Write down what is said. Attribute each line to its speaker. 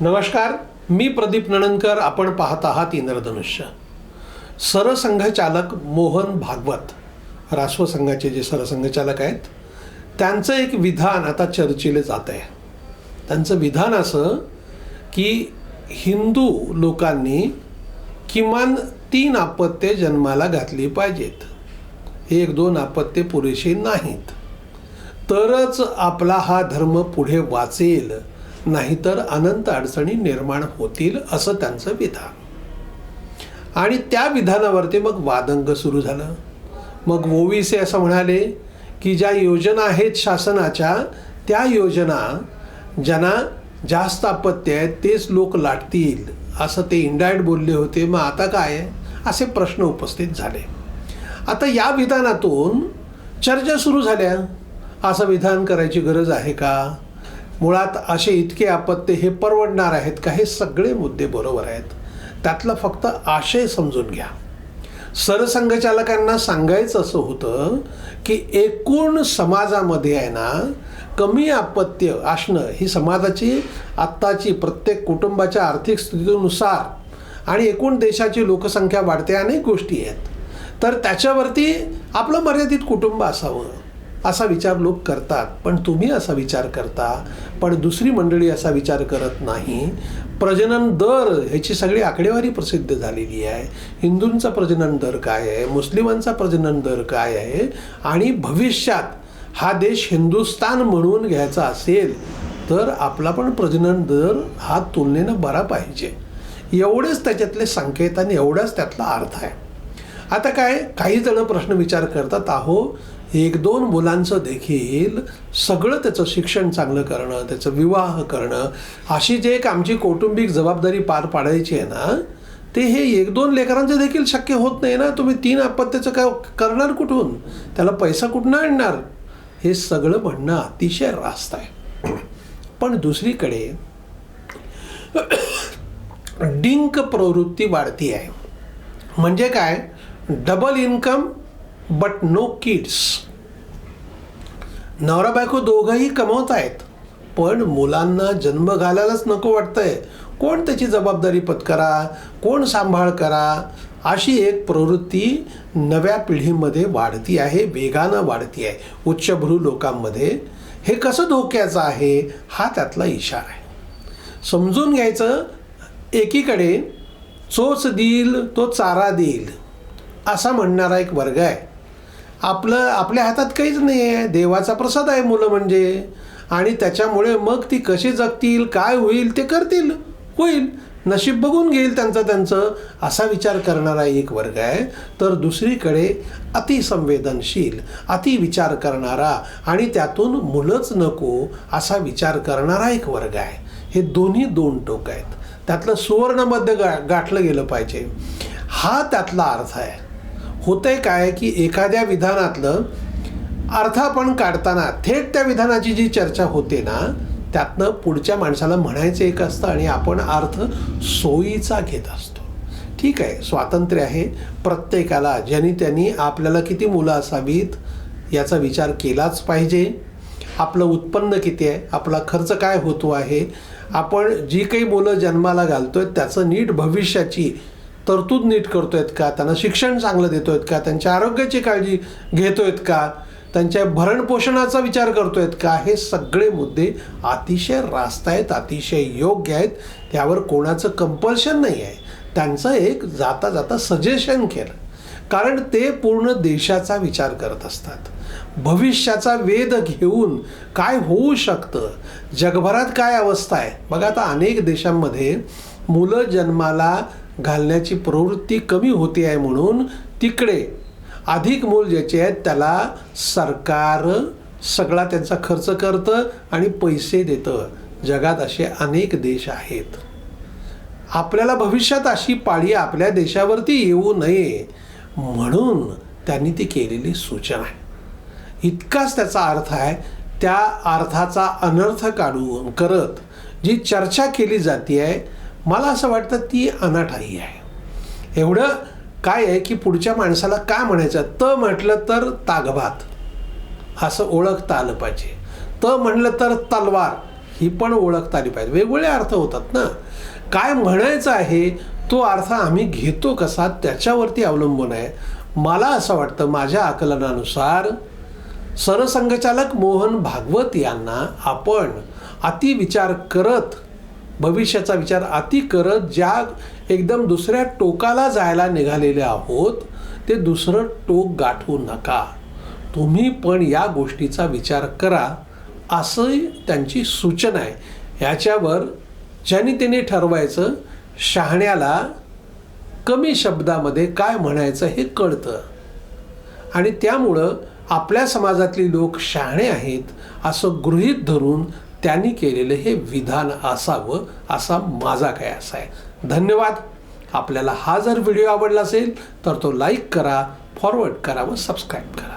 Speaker 1: नमस्कार मी प्रदीप नणनकर आपण पाहत आहात इंद्रधनुष्य. सरसंघचालक मोहन भागवत राष्ट्र संघाचे जे सरसंघचालक आहेत त्यांचं एक विधान आता चर्चेले जात आहे. त्यांचं विधान असं की हिंदू लोकांनी किमान तीन आपत्ते जन्माला घातली पाहिजेत. एक दोन आपत्ते पुरेशी नाहीत. तरच आपला हा धर्म पुढे वाचेल. नाहीतर अनंत अडचणी निर्माण होतील असं त्यांचं विधान. आणि त्या विधानावरती मग वादंग सुरू झालं. मग ओवीसे असं म्हणाले की ज्या योजना आहेत शासनाच्या त्या योजना ज्यांना जास्त आपत्ती आहेत तेच लोक लाटतील असं ते इंडायट बोलले होते. मग आता काय असे प्रश्न उपस्थित झाले. आता या विधानातून चर्चा सुरू झाल्या. असं विधान करायची गरज आहे का? मुळात असे इतके आपत्ते हे परवडणार आहेत का हे सगळे मुद्दे बरोबर आहेत. त्यातला फक्त आशय समजून घ्या. सरसंघचालकांना सांगायचं असं होतं की एकूण समाजामध्ये आहे ना कमी आपत्य असणं ही समाजाची आत्ताची प्रत्येक कुटुंबाच्या आर्थिक स्थितीनुसार आणि एकूण देशाची लोकसंख्या वाढते अनेक गोष्टी आहेत. तर त्याच्यावरती आपलं मर्यादित कुटुंब असावं. असा विचार लोक करतात. पण तुम्ही असा विचार करता पण दुसरी मंडळी असा विचार करत नाही. प्रजनन दर ह्याची सगळी आकडेवारी प्रसिद्ध झालेली आहे. हिंदूंचा प्रजनन दर काय आहे? मुस्लिमांचा प्रजनन दर काय आहे? आणि भविष्यात हा देश हिंदुस्तान म्हणून घ्यायचा असेल तर आपला पण प्रजनन दर हा तुलनेनं बरा पाहिजे. एवढेच त्याच्यातले संकेत आणि एवढाच त्यातला अर्थ आहे. आता काय? काही जण प्रश्न विचार करतात आहो एक दोन मुलांचं देखील सगळं त्याचं शिक्षण चांगलं करणं त्याचं विवाह करणं अशी जे एक आमची कौटुंबिक जबाबदारी पार पाडायची आहे ना ते हे एक दोन लेकरांचं देखील शक्य होत नाही ना. तुम्ही तीन अपत्याचं काय करणार कुठून? त्याला पैसा कुठून आणणार? हे सगळं म्हणणं अतिशय रास्त आहे. पण दुसरीकडे डिंक प्रवृत्ती वाढती आहे. म्हणजे काय? Double income but no kids नवरा बायको दोघंही कमवत आहेत. पण मुलांना जन्म घालायलाच नको वाटतंय. कोण त्याची जबाबदारी पत्करा? कोण सांभाळ करा? अशी एक प्रवृत्ती नव्या पिढीमध्ये वाढती आहे वेगानं वाढती आहे. उच्चभ्रू लोकांमध्ये हे कसं धोक्याचं आहे हा त्यातला इशारा आहे. समजून घ्यायचं एकीकडे चोच देईल तो चारा देईल असा म्हणणारा एक वर्ग आहे. आपलं आपल्या हातात काहीच नाही आहे देवाचा प्रसाद आहे मुलं म्हणजे. आणि त्याच्यामुळे मग ती कशी जगतील काय होईल ते करतील. होईल. नशीब बघून घेईल त्यांचं त्यांचं असा विचार करणारा एक वर्ग आहे. तर दुसरीकडे अतिसंवेदनशील अति विचार करणारा आणि त्यातून मुलंच नको असा विचार करणारा एक वर्ग आहे. हे दोन्ही दोन टोक आहेत. त्यातलं सुवर्णमध्ये गा गाठलं गेलं पाहिजे. हा त्यातला अर्थ आहे. होतंय काय की एखाद्या विधानातलं अर्थ आपण काढताना थेट त्या विधानाची जी चर्चा होते ना त्यातनं पुढच्या माणसाला म्हणायचं एक असतं आणि आपण अर्थ सोयीचा घेत असतो. ठीक आहे स्वातंत्र्य आहे. प्रत्येकाला ज्यांनी त्यांनी आपल्याला किती मुलं असावीत याचा विचार केलाच पाहिजे. आपलं उत्पन्न किती आहे आपला खर्च काय होतो आहे आपण जी काही मुलं जन्माला घालतो आहे त्याचं नीट भविष्याची तरतूद नीट करतोयत का? त्यांना शिक्षण चांगलं देतोयत का? त्यांच्या आरोग्याची काळजी घेतो आहेत का? त्यांच्या भरणपोषणाचा विचार करतोयत का? हे सगळे मुद्दे अतिशय रास्त आहेत अतिशय योग्य आहेत. त्यावर कोणाचं कंपल्शन नाही आहे. त्यांचं एक जाता जाता सजेशन केलं. कारण ते पूर्ण देशाचा विचार करत असतात. भविष्याचा वेध घेऊन काय होऊ शकतं? जगभरात काय अवस्था आहे? बघा आता अनेक देशांमध्ये मुलं जन्माला घालण्याची प्रवृत्ती कमी होते आहे म्हणून तिकडे अधिक मूल ज्याचे आहेत त्याला सरकार सगळा त्यांचा खर्च करतं आणि पैसे देतं. जगात असे अनेक देश आहेत. आपल्याला भविष्यात अशी पाळी आपल्या देशावरती येऊ नये म्हणून त्यांनी ती केलेली सूचना आहे. इतकाच त्याचा अर्थ आहे त्या अर्थाचा अनर्थ काढून करत जी चर्चा केली जाते आहे मला असं वाटतं ती अनाठाई आहे. एवढं काय आहे की पुढच्या माणसाला काय म्हणायचं? त म्हटलं तर तागभात असं ओळखता आलं पाहिजे. त म्हणलं तर तलवार. ही पण ओळखता आली पाहिजे. वेगवेगळे अर्थ होतात ना. काय म्हणायचं आहे तो अर्थ आम्ही घेतो कसा? त्याच्यावरती अवलंबून आहे. मला असं वाटतं माझ्या आकलनानुसार सरसंघचालक मोहन भागवत यांना आपण अति विचार करत भविष्याचा विचार अति करत ज्या एकदम दुसऱ्या टोकाला जायला निघालेले आहोत ते दुसरं टोक गाठवू नका. तुम्ही पण या गोष्टीचा विचार करा. असं त्यांची सूचना आहे. ह्याच्यावर ज्याने त्याने ठरवायचं शहाण्याला कमी शब्दामध्ये काय म्हणायचं हे कळतं. आणि त्यामुळं आपल्या समाजातली लोक शहाणे आहेत असं गृहीत धरून त्यांनी केलेलं हे विधान असावं असा माझा काय असा आहे. धन्यवाद. आपल्याला हा जर व्हिडिओ आवडला असेल तर तो लाईक करा फॉरवर्ड करा व सबस्क्राईब करा.